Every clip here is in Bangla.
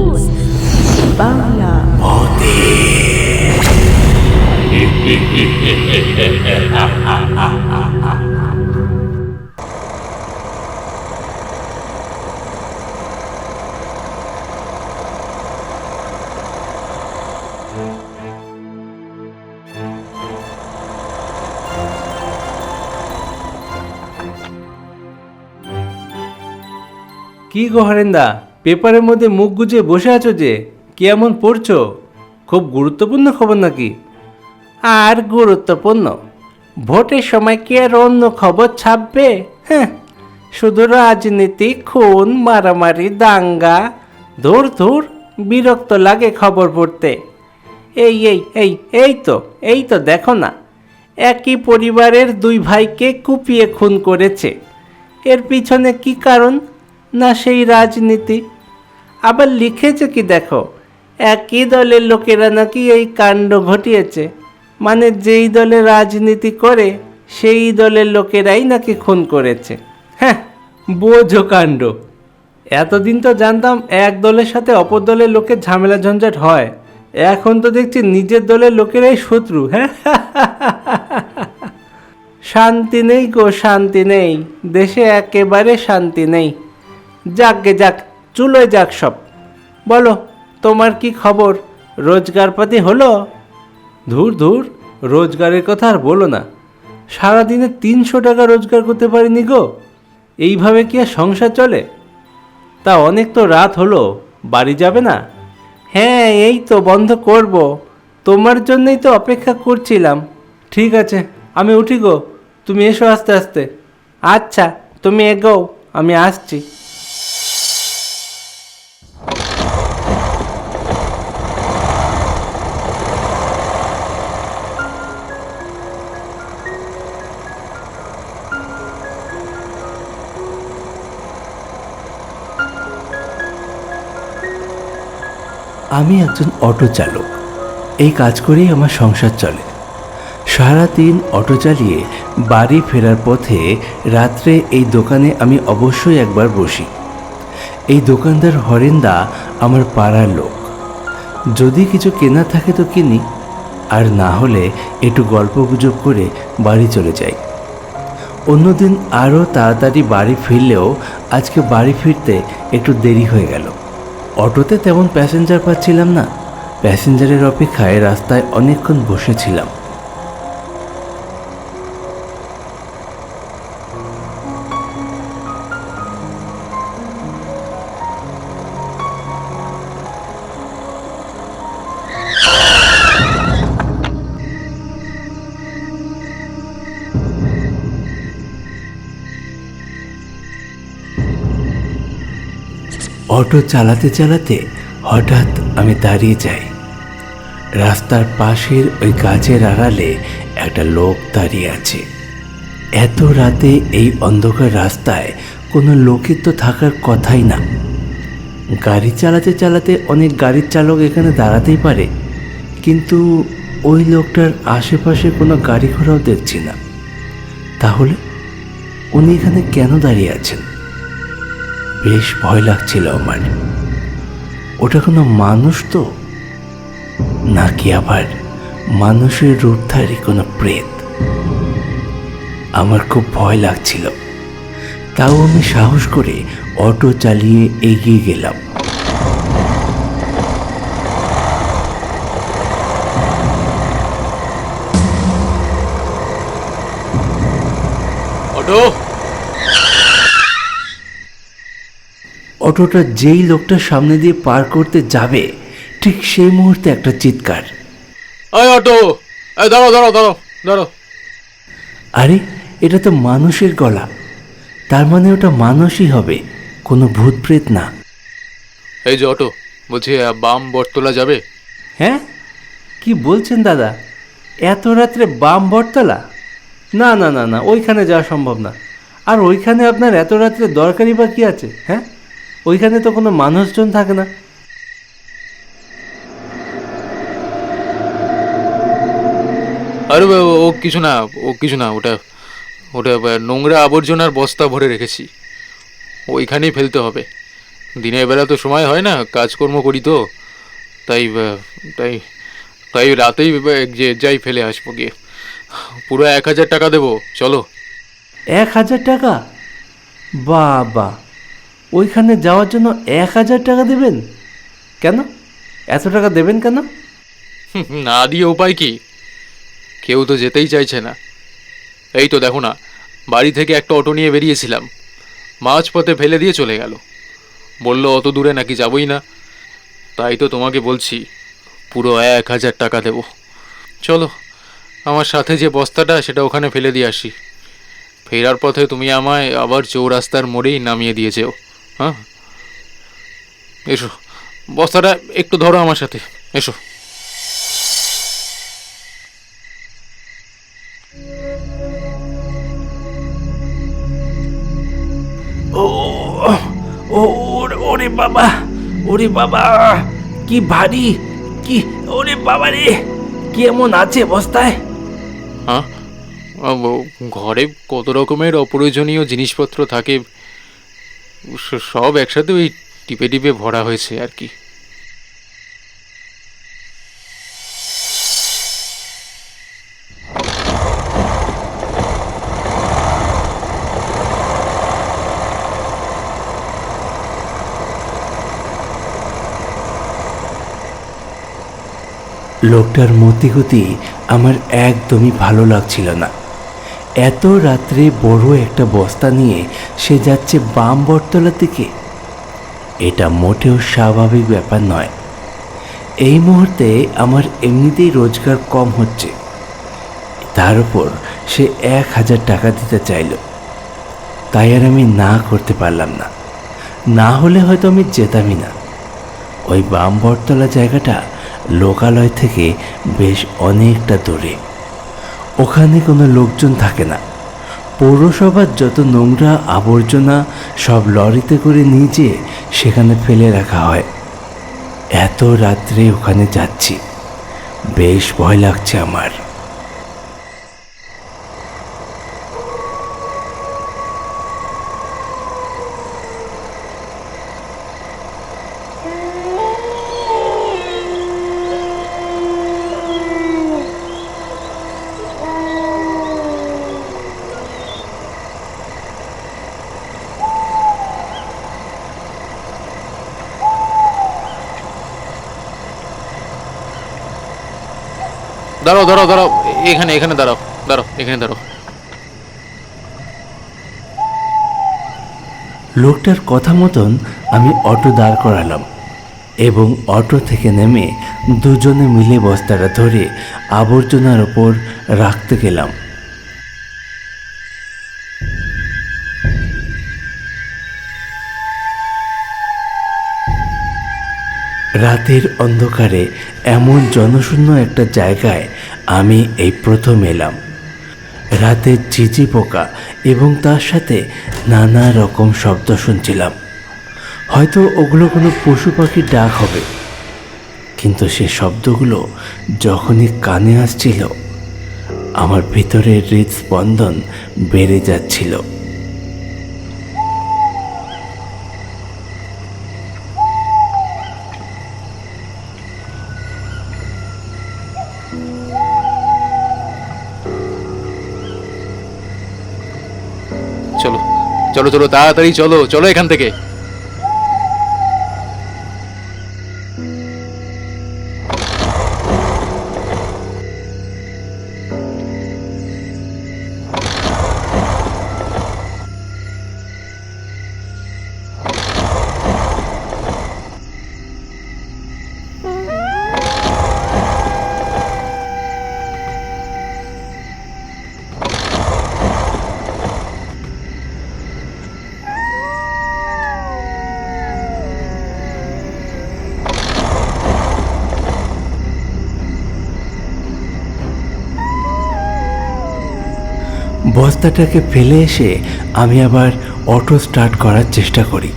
রুলস বাংলা কি গো হরেন্দা? পেপারের মধ্যে মুখ গুজে বসে আছো যে, কি এমন পড়ছো? খুব গুরুত্বপূর্ণ খবর নাকি? আর গুরুত্বপূর্ণ। ভোটের সময় কি আর অন্য খবর ছাপবে? হ্যাঁ শুধু রাজনীতি, খুন, মারামারি, দাঙ্গা, ধুর ধুর, বিরক্ত লাগে খবর পড়তে। এই এই এই এই তো এই তো দেখো না। একই পরিবারের দুই ভাইকে কুপিয়ে খুন করেছে। এর পিছনে কি কারণ? না সেই রাজনীতি। আবার লিখেছে কি দেখো, একই দলের লোকেরা নাকি এই কাণ্ড ঘটিয়েছে। মানে যেই দলে রাজনীতি করে, সেই দলের লোকেরাই নাকি খুন করেছে। হ্যাঁ বোঝো কাণ্ড। এতদিন তো জানতাম এক দলের সাথে অপর দলের লোকের ঝামেলা ঝঞ্ঝাট হয়। এখন তো দেখছি নিজের দলের লোকেরাই শত্রু হ্যাঁ? শান্তি নেই গো, শান্তি নেই। দেশে একেবারে শান্তি নেই। যাক গে যাক, চুলোয় যাক সব। বলো, তোমার কি খবর? রোজগারপাতি হলো? ধুর ধুর, রোজগারের কথা আর বলো না। সারাদিনে তিনশো টাকা রোজগার করতে পারিনি গো। এইভাবে কি আর সংসার চলে? তা অনেক তো রাত হলো, বাড়ি যাবে না? হ্যাঁ এই তো বন্ধ করব। তোমার জন্যই তো অপেক্ষা করছিলাম। ঠিক আছে, আমি উঠি গো। তুমি এসো আস্তে আস্তে। আচ্ছা তুমি এগোও, আমি আসছি। আমি একজন অটো চালক। এই কাজ করেই আমার সংসার চলে। সারাদিন অটো চালিয়ে বাড়ি ফেরার পথে রাত্রে এই দোকানে আমি অবশ্যই একবার বসি। এই দোকানদার হরেন্দা আমার পাড়ার লোক। যদি কিছু কেনা থাকে তো কিনি, আর না হলে একটু গল্প গুজব করে বাড়ি চলে যাই। অন্যদিন আরও তাড়াতাড়ি বাড়ি ফিরলেও আজকে বাড়ি ফিরতে একটু দেরি হয়ে গেল। অটোতে তেমন প্যাসেঞ্জার পাচ্ছিলাম না। প্যাসেঞ্জারের অপেক্ষায় রাস্তায় অনেকক্ষণ বসেছিলাম। অটো চালাতে চালাতে হঠাৎ আমি দাঁড়িয়ে যাই। রাস্তার পাশের ওই গাছের আড়ালে একটা লোক দাঁড়িয়ে আছে। এত রাতে এই অন্ধকার রাস্তায় কোনো লোকের তো থাকার কথাই না। গাড়ি চালাতে চালাতে অনেক গাড়ির চালক এখানে দাঁড়াতেই পারে, কিন্তু ওই লোকটার আশেপাশে কোনো গাড়ি ঘোড়াও দেখছি না। তাহলে উনি এখানে কেন দাঁড়িয়ে আছেন? বেশ ভয় লাগছিল আমার। ওটা কোনো মানুষ তো? নাকি আবার মানুষের রূপধারী কোনো প্রেত? আমার খুব ভয় লাগছিল। তাও আমি সাহস করে অটো চালিয়ে এগিয়ে গেলাম। অটোটা যেই লোকটার সামনে দিয়ে পার করতে যাবে ঠিক সেই মুহূর্তে একটা চিৎকার। এই অটো! দাঁড়ো দাঁড়ো দাঁড়ো দাঁড়ো আরে এটা তো মানুষের গলা। তার মানে ওটা মানুষই হবে কোনো ভূত প্রেত না। এই যে অটো বলছি বাম বটতলা যাবে? হ্যাঁ? কি বলছেন দাদা? এত রাত্রে বাম বটতলা? না না না না ওইখানে যাওয়া সম্ভব না। আর ওইখানে আপনার এত রাত্রে দরকারি বা কি আছে হ্যাঁ? ওইখানে তো কোনো মানুষজন থাকে না। আরে ও ও কিছু না ও কিছু না ওটা ওটা আহ, নোংরা আবর্জনার বস্তা ভরে রেখেছি। ওইখানেই ফেলতে হবে। দিনের বেলা তো সময় হয় না কাজকর্ম করি তো। তাই আহ, তাই তাই রাতেই আহ, যে যাই ফেলে আসব গিয়ে। পুরো এক হাজার টাকা দেবো চলো। এক হাজার টাকা? বাবা ওইখানে যাওয়ার জন্য এক হাজার টাকা দেবেন? কেন? এত টাকা দেবেন কেন? না দিয়ে উপায় কি? কেউ তো যেতেই চাইছে না। এই তো দেখো না, বাড়ি থেকে একটা অটো নিয়ে বেরিয়েছিলাম। মাঝপথে ফেলে দিয়ে চলে গেল। বলল, অত দূরে নাকি যাবই না? তাই তো তোমাকে বলছি, পুরো এক হাজার টাকা দেব। চলো, আমার সাথে যে বস্তাটা, সেটা ওখানে ফেলে দিয়ে আসি। ফেরার পথে তুমি আমায় আবার চৌরাস্তার মোড়েই নামিয়ে দিয়ে যেও। হ্যাঁ? এসো। বস্তাটা একটু ধরো আমার সাথে। এসো। ও ও ওরে বাবা ওরে বাবা কি ভারী কি ওরে বাবা রে কেমন আছে বস্তায়? হ্যাঁ? ঘরে কত রকমের অপ্রয়োজনীয় জিনিসপত্র থাকে সব একসাথে ওই টিপে টিপে ভরা হয়েছে আর কি। লোকটার মতিগতি আমার একদমই ভালো লাগছিল না। এত রাত্রে বড় একটা বস্তা নিয়ে সে যাচ্ছে বাম বটতলা দিকে এটা মোটেও স্বাভাবিক ব্যাপার নয়। এই মুহূর্তে আমার এমনিতেই রোজগার কম হচ্ছে। তার উপর সে এক হাজার টাকা দিতে চাইল। তাই আর আমি না করতে পারলাম না। না হলে হয়তো আমি যেতামই না। ওই বাম বটতলা জায়গাটা লোকালয় থেকে বেশ অনেকটা দূরে। ওখানে কোনো লোকজন থাকে না। পৌরসভার যত নোংরা আবর্জনা সব লরিতে করে নিয়ে যেয়ে সেখানে ফেলে রাখা হয়। এত রাত্রে ওখানে যাচ্ছি। বেশ ভয় লাগছে আমার। দাঁড়াও দাঁড়াও দাঁড়াও। এখানে এখানে দাঁড়াও দাঁড়াও, এখানে দাঁড়াও। লোকটার কথা মতন আমি অটো দাঁড় করালাম এবং অটো থেকে নেমে দুজনে মিলে বস্তাটা ধরে আবর্জনার ওপর রাখতে গেলাম। রাতের অন্ধকারে এমন জনশূন্য একটা জায়গায় আমি এই প্রথম এলাম। রাতে ঝিঝি পোকা এবং তার সাথে নানা রকম শব্দ শুনছিলাম। হয়তো ওগুলো কোনো পশু পাখির ডাক হবে। কিন্তু সে শব্দগুলো যখনই কানে আসছিল, আমার ভিতরের হৃদস্পন্দন বেড়ে যাচ্ছিল। চলো চলো তাড়াতাড়ি চলো চলো এখান থেকে। বস্তাটাকে ফেলে এসে আমি আবার অটো স্টার্ট করার চেষ্টা করি।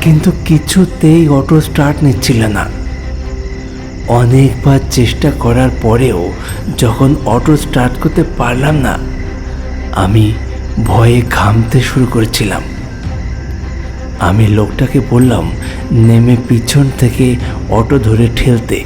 কিন্তু কিছুতেই অটো স্টার্ট নিচ্ছিল না। অনেকবার চেষ্টা করার পরেও যখন অটো স্টার্ট করতে পারলাম না, আমি ভয়ে ঘামতে শুরু করেছিলাম। আমি লোকটাকে বললাম, নেমে পিছন থেকে অটো ধরে ঠেলতে।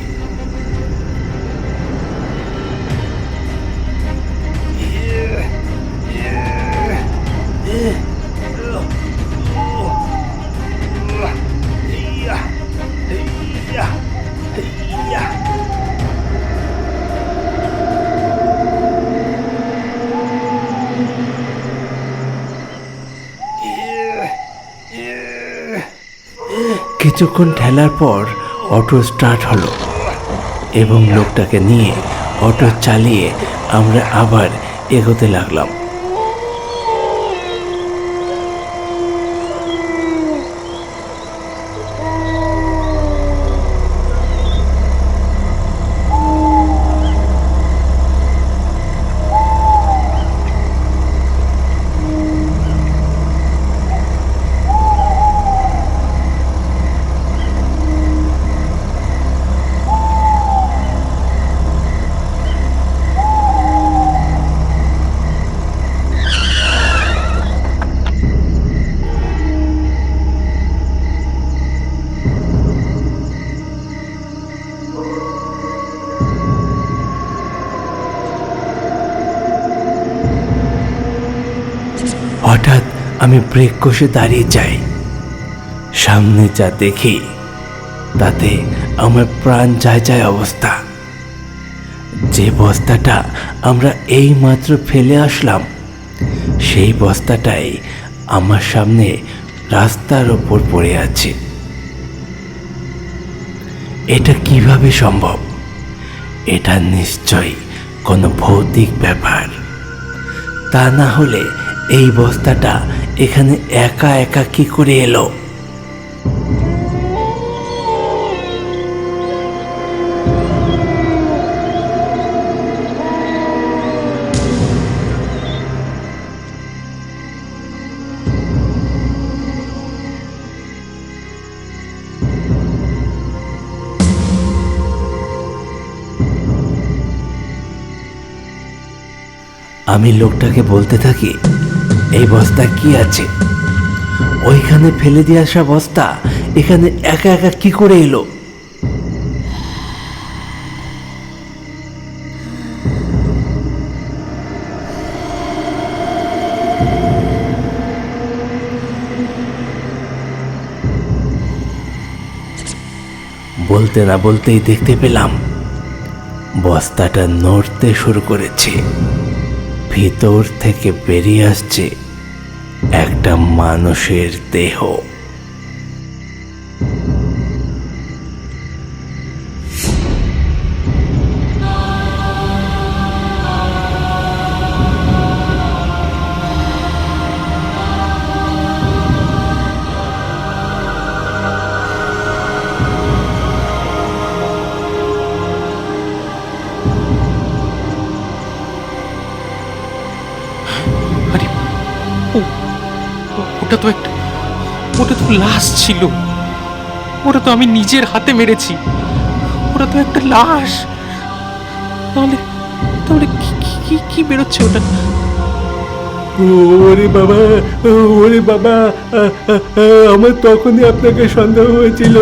কিছুক্ষণ ঠেলার পর অটো স্টার্ট হলো এবং লোকটাকে নিয়ে অটো চালিয়ে আমরা আবার এগোতে লাগলাম। আমি ব্রেক কষে দাঁড়িয়ে যাই। সামনে যা দেখি, তাতে আমার প্রাণ যায় যায় অবস্থা। যে বস্তাটা আমরা এই মাত্র ফেলে আসলাম, সেই বস্তাটাই আমার সামনে রাস্তার ওপর পড়ে আছে। এটা কীভাবে সম্ভব? এটা নিশ্চয়ই কোনো ভৌতিক ব্যাপার। তা না হলে এই বস্তাটা এখানে একা একা কি করে এলো? আমি লোকটাকে বলতে থাকি এই বস্তা কি আছে? ওইখানে ফেলে দিয়ে আসা বস্তা এখানে একা একা কি করে এলো? বলতে না বলতেই দেখতে পেলাম, বস্তাটা নড়তে শুরু করেছে। ভিতর থেকে বেরিয়ে আসছে একটা মানুষের দেহ। তো একটা ওটা তো লাশ ছিল। ওটা তো আমি নিজের হাতে মেরেছি। ওটা তো একটা লাশ। তাহলে তাহলে কি, কি- কি কি বেরোচ্ছে ওটা? ওরে বাবা ওরে বাবা, আমার তখনই আপনাকে সন্দেহ হয়েছিল।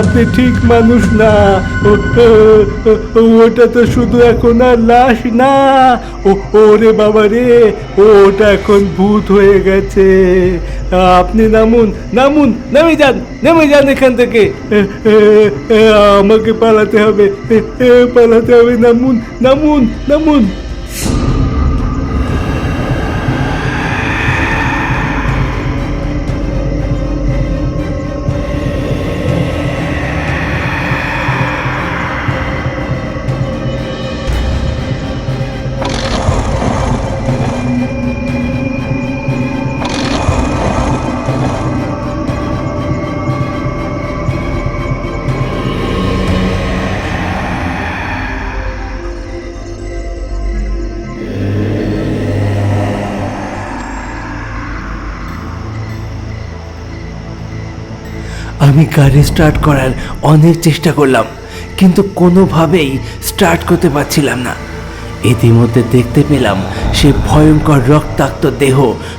আপনি ঠিক মানুষ না। ওটা তো শুধু এখন আর লাশ না। ওরে বাবা রে, ওটা এখন ভূত হয়ে গেছে। আপনি নামুন নামুন নেমে যান নেমে যান এখান থেকে। আমাকে পালাতে হবে পালাতে হবে। নামুন নামুন নামুন। গাড়ি স্টার্ট করার অনেক চেষ্টা করলাম, কিন্তু কোনোভাবেই স্টার্ট করতে পারছিলাম না। ইতিমধ্যে দেখতে পেলাম সে ভয়ঙ্কর রক্তাক্ত দেহ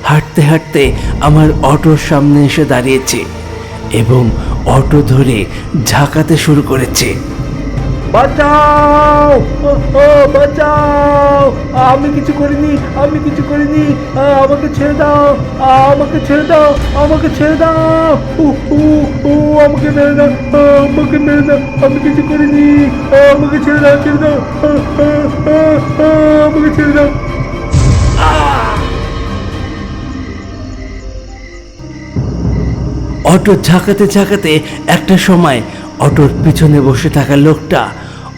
হাঁটতে হাঁটতে আমার অটোর সামনে এসে দাঁড়িয়েছে এবং অটো ধরে ঝাঁকাতে শুরু করেছে। বাঁচাও! ও, ও, বাঁচাও! আমি কিছু করিনি আমি কিছু করিনি। আমাকে ছেড়ে দাও আমাকে ছেড়ে দাও আমাকে ছেড়ে দাও। উ, উ, আমাকে মেরে দাও আমাকে মেরে দাও আমি কিছু করিনি। আমাকে ছেড়ে দাও ছেড়ে দাও। আমাকে ছেড়ে দাও। অটো ঝাঁকাতে ঝাঁকাতে একটা সময় অটোর পিছনে বসে থাকা লোকটা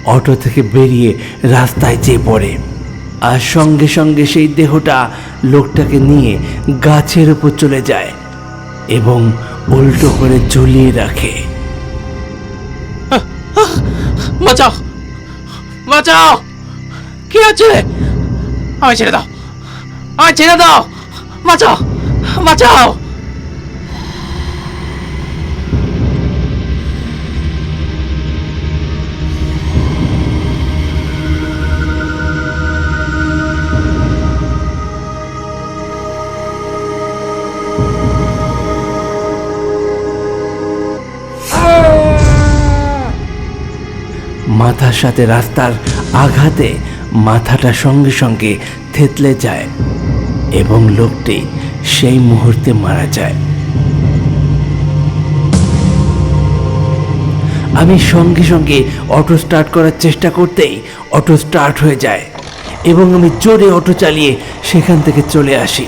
অটো থেকে বেরিয়ে রাস্তায় যেয়ে পড়ে। আর সঙ্গে সঙ্গে সেই দেহটা লোকটাকে নিয়ে গাছের উপর চলে যায় এবং উল্টো করে ঝুলিয়ে রাখে। বাঁচাও! বাঁচাও! কি হচ্ছে? আমায় ছেড়ে দাও! আমায় ছেড়ে দাও! বাঁচাও! বাঁচাও! মাথার সাথে রাস্তার আঘাতে মাথাটা সঙ্গে সঙ্গে থেতলে যায় এবং লোকটি সেই মুহূর্তে মারা যায়। আমি সঙ্গে সঙ্গে অটো স্টার্ট করার চেষ্টা করতেই অটো স্টার্ট হয়ে যায় এবং আমি জোরে অটো চালিয়ে সেখান থেকে চলে আসি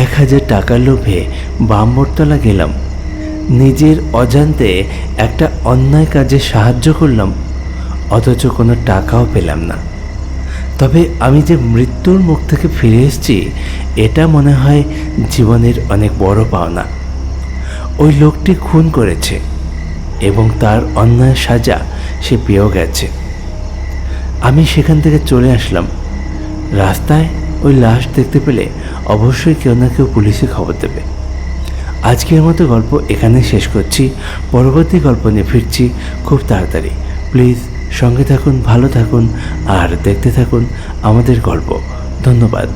এক হাজার টাকার লোভে বাম্বরতলা গেলাম। নিজের অজান্তে একটা অন্যায় কাজে সাহায্য করলাম, অথচ কোনো টাকাও পেলাম না। তবে আমি যে মৃত্যুর মুখ থেকে ফিরে এসেছি, এটা মনে হয় জীবনের অনেক বড় পাওনা। ওই লোকটি খুন করেছে এবং তার অন্যায় সাজা সে পেয়েও গেছে। আমি সেখান থেকে চলে আসলাম। রাস্তায় ওই লাশ দেখতে পেলে অবশ্যই কেউ না কেউ পুলিশে খবর দেবে। আজকের মতো গল্প এখানে শেষ করছি। পরবর্তী গল্প নিয়ে ফিরছি খুব তাড়াতাড়ি। প্লিজ সঙ্গে থাকুন, ভালো থাকুন, আর দেখতে থাকুন আমাদের গল্প। ধন্যবাদ।